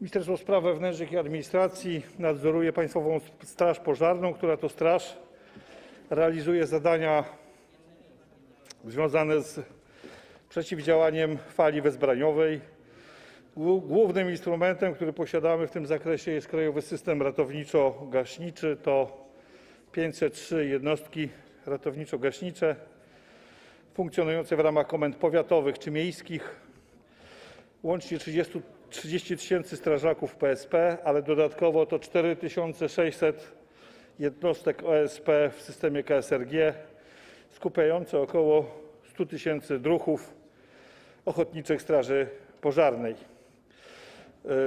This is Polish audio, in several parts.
Ministerstwo Spraw Wewnętrznych i Administracji nadzoruje Państwową Straż Pożarną, która to straż realizuje zadania związane z przeciwdziałaniem fali wezbraniowej. Głó- Głównym instrumentem, który posiadamy w tym zakresie jest Krajowy System Ratowniczo-Gaśniczy. To 503 jednostki ratowniczo-gaśnicze funkcjonujące w ramach komend powiatowych czy miejskich. Łącznie 30 30 tysięcy strażaków PSP, ale dodatkowo to 4600 jednostek OSP w systemie KSRG, skupiające około 100 tysięcy druhów ochotniczych straży pożarnej.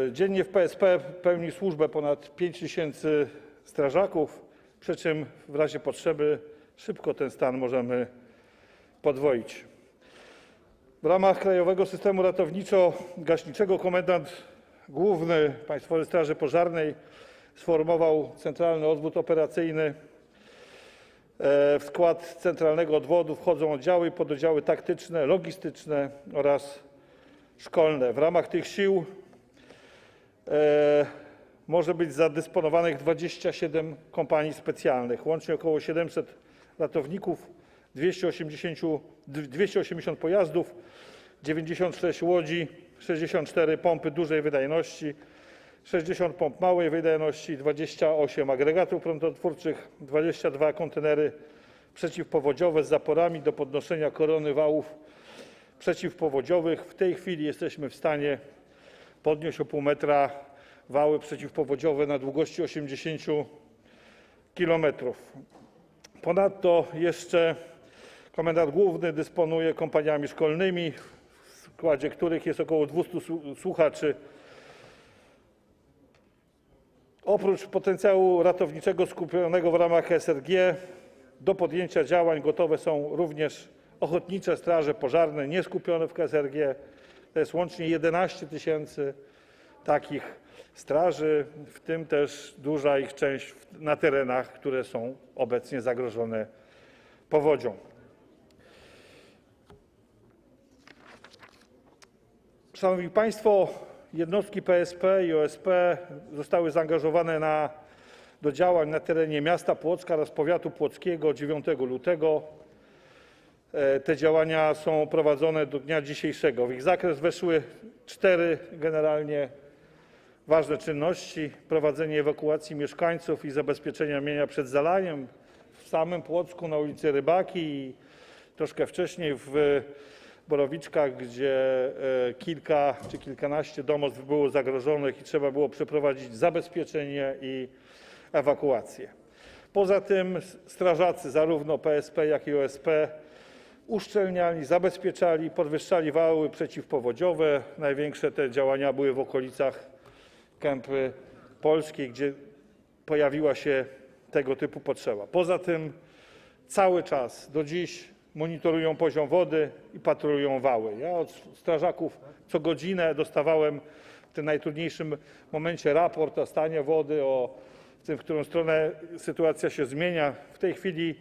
E, Dziennie w PSP pełni służbę ponad 5 tysięcy strażaków, przy czym w razie potrzeby szybko ten stan możemy podwoić. W ramach Krajowego Systemu Ratowniczo-Gaśniczego komendant główny Państwowej Straży Pożarnej sformował centralny odwód operacyjny. E, W skład centralnego odwodu wchodzą oddziały i pododdziały taktyczne, logistyczne oraz szkolne. W ramach tych sił e, może być zadysponowanych 27 kompanii specjalnych, łącznie około 700 ratowników, 280, 280 pojazdów, 96 łodzi, 64 pompy dużej wydajności, 60 pomp małej wydajności, 28 agregatów prądotwórczych, 22 kontenery przeciwpowodziowe z zaporami do podnoszenia korony wałów przeciwpowodziowych. W tej chwili jesteśmy w stanie podnieść o pół metra wały przeciwpowodziowe na długości 80 km. Ponadto jeszcze komendant główny dysponuje kompaniami szkolnymi, w składzie których jest około 200 słu- słuchaczy. Oprócz potencjału ratowniczego skupionego w ramach SRG do podjęcia działań gotowe są również ochotnicze straże pożarne nieskupione w KSRG. To jest łącznie 11 tysięcy takich straży, w tym też duża ich część na terenach, które są obecnie zagrożone powodzią. Szanowni Państwo, jednostki PSP i OSP zostały zaangażowane do działań na terenie miasta Płocka oraz powiatu płockiego 9 lutego. E, Te działania są prowadzone do dnia dzisiejszego. W ich zakres weszły cztery generalnie ważne czynności: prowadzenie ewakuacji mieszkańców i zabezpieczenia mienia przed zalaniem w samym Płocku na ulicy Rybaki i troszkę wcześniej w Borowiczkach, gdzie e, kilka czy kilkanaście domostw było zagrożonych i trzeba było przeprowadzić zabezpieczenie i ewakuację. Poza tym strażacy zarówno PSP, jak i OSP uszczelniali, zabezpieczali, podwyższali wały przeciwpowodziowe. Największe te działania były w okolicach Kępy Polskiej, gdzie pojawiła się tego typu potrzeba. Poza tym cały czas do dziś monitorują poziom wody i patrolują wały. Ja od strażaków co godzinę dostawałem w tym najtrudniejszym momencie raport o stanie wody, o tym, w którą stronę sytuacja się zmienia. W tej chwili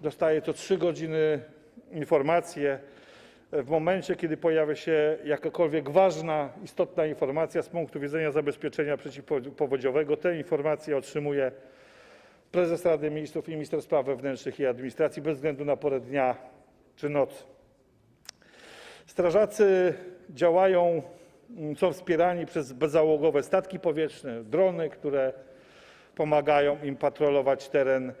dostaję co trzy godziny informacje. W momencie, kiedy pojawia się jakakolwiek ważna, istotna informacja z punktu widzenia zabezpieczenia przeciwpowodziowego, te informacje otrzymuje prezes Rady Ministrów i minister spraw wewnętrznych i administracji bez względu na porę dnia czy nocy. Strażacy działają, mm, są wspierani przez bezzałogowe statki powietrzne, drony, które pomagają im patrolować teren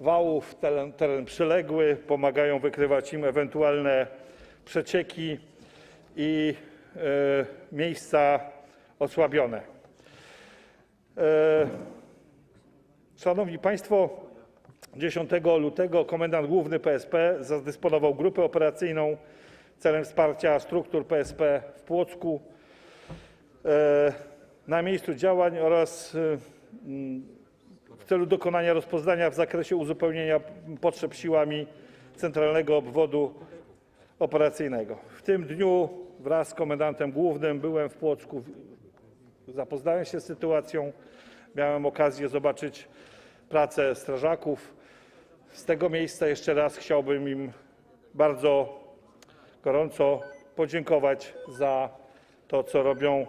wałów, teren, teren przyległy, pomagają wykrywać im ewentualne przecieki i e, miejsca osłabione. E, Szanowni Państwo, 10 lutego komendant główny PSP zadysponował grupę operacyjną celem wsparcia struktur PSP w Płocku e, na miejscu działań oraz e, w celu dokonania rozpoznania w zakresie uzupełnienia potrzeb siłami Centralnego Obwodu Operacyjnego. W tym dniu wraz z komendantem głównym byłem w Płocku, zapoznałem się z sytuacją, miałem okazję zobaczyć pracę strażaków. Z tego miejsca jeszcze raz chciałbym im bardzo gorąco podziękować za to, co robią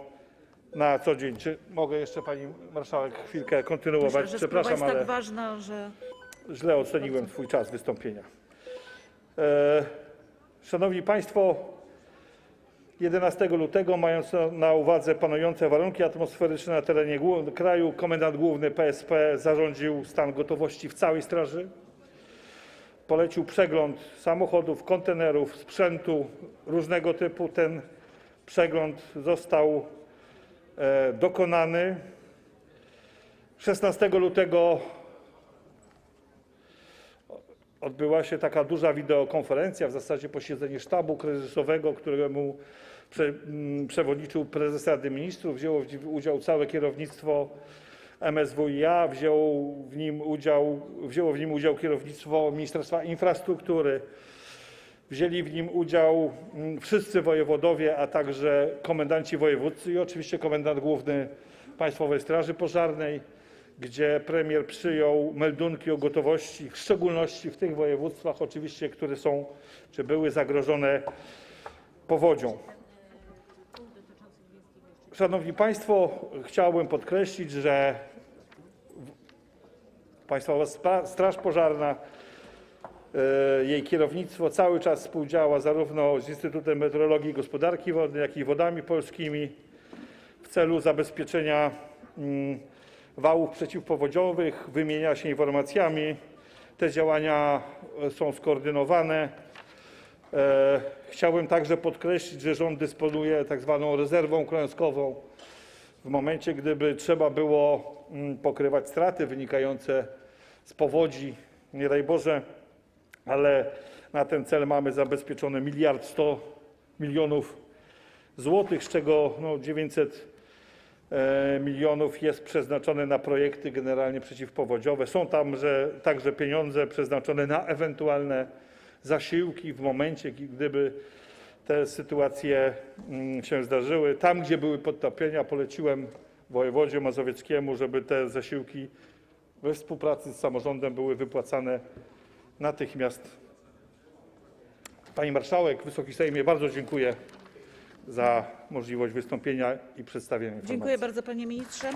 na co dzień. Czy mogę jeszcze pani marszałek chwilkę kontynuować? Myślę, że sprawa Przepraszam, jest ale tak ważna, że źle oceniłem swój czas wystąpienia. E, Szanowni Państwo, 11 lutego, mając na- uwadze panujące warunki atmosferyczne na terenie kraju, komendant główny PSP zarządził stan gotowości w całej straży. Polecił przegląd samochodów, kontenerów, sprzętu różnego typu. Ten przegląd został e, dokonany. 16 lutego odbyła się taka duża wideokonferencja, w zasadzie posiedzenie sztabu kryzysowego, któremu mm, przewodniczył prezes Rady Ministrów. Wzięło w nim udział całe kierownictwo MSWiA, wzięło w nim udział kierownictwo Ministerstwa Infrastruktury. Wzięli w nim udział mm, wszyscy wojewodowie, a także komendanci wojewódzcy i oczywiście komendant główny Państwowej Straży Pożarnej, gdzie premier przyjął meldunki o gotowości, w szczególności w tych województwach oczywiście, które są czy były zagrożone powodzią. Szanowni Państwo, chciałbym podkreślić, że Państwowa Straż Pożarna E, Jej kierownictwo cały czas współdziała zarówno z Instytutem Meteorologii i Gospodarki Wodnej, jak i Wodami Polskimi w celu zabezpieczenia mm, wałów przeciwpowodziowych, wymienia się informacjami. Te działania e, są skoordynowane. E, Chciałbym także podkreślić, że rząd dysponuje tak zwaną rezerwą klęskową. W momencie, gdyby trzeba było mm, pokrywać straty wynikające z powodzi, nie daj Boże, ale na ten cel mamy zabezpieczone miliard 100 milionów złotych, z czego no, 900 e, milionów jest przeznaczone na projekty generalnie przeciwpowodziowe. Są tam że, także pieniądze przeznaczone na ewentualne zasiłki w momencie, gdyby te sytuacje mm, się zdarzyły. Tam, gdzie były podtopienia, poleciłem wojewodzie mazowieckiemu, żeby te zasiłki we współpracy z samorządem były wypłacane natychmiast. Pani Marszałek, Wysoki Sejmie, bardzo dziękuję za możliwość wystąpienia i przedstawienia informacji. dziękuję bardzo panie ministrze.